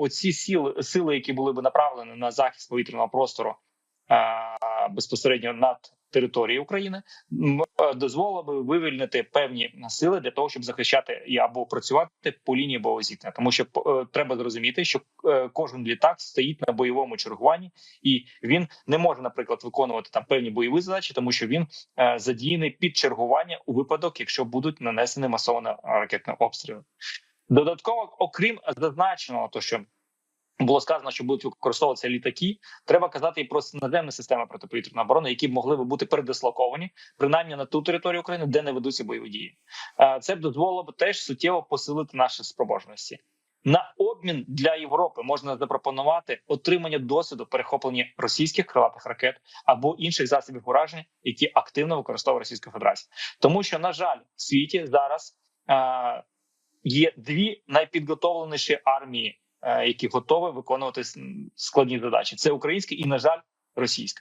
оці сили, сили, які були б направлені на захист повітряного простору безпосередньо над територією України, е, дозволило би вивільнити певні сили для того, щоб захищати і або працювати по лінії бойового зіткнення. Тому що е, треба зрозуміти, що е, кожен літак стоїть на бойовому чергуванні, і він не може, наприклад, виконувати там певні бойові задачі, тому що він задіяний під чергування у випадок, якщо будуть нанесені масовані ракетні обстріли. Додатково, окрім зазначеного, то що було сказано, що будуть використовуватися літаки. Треба казати і про наземні системи протиповітряної оборони, які б могли би бути передислоковані принаймні на ту територію України, де не ведуться бойові дії. Е, Це б дозволило б теж суттєво посилити наші спроможності. На обмін для Європи можна запропонувати отримання досвіду перехоплення російських крилатих ракет або інших засобів ураження, які активно використовує Російська Федерація, тому що на жаль, в світі зараз е, є дві найпідготовленіші армії, е, які готові виконувати складні задачі. Це українська і, на жаль, російська.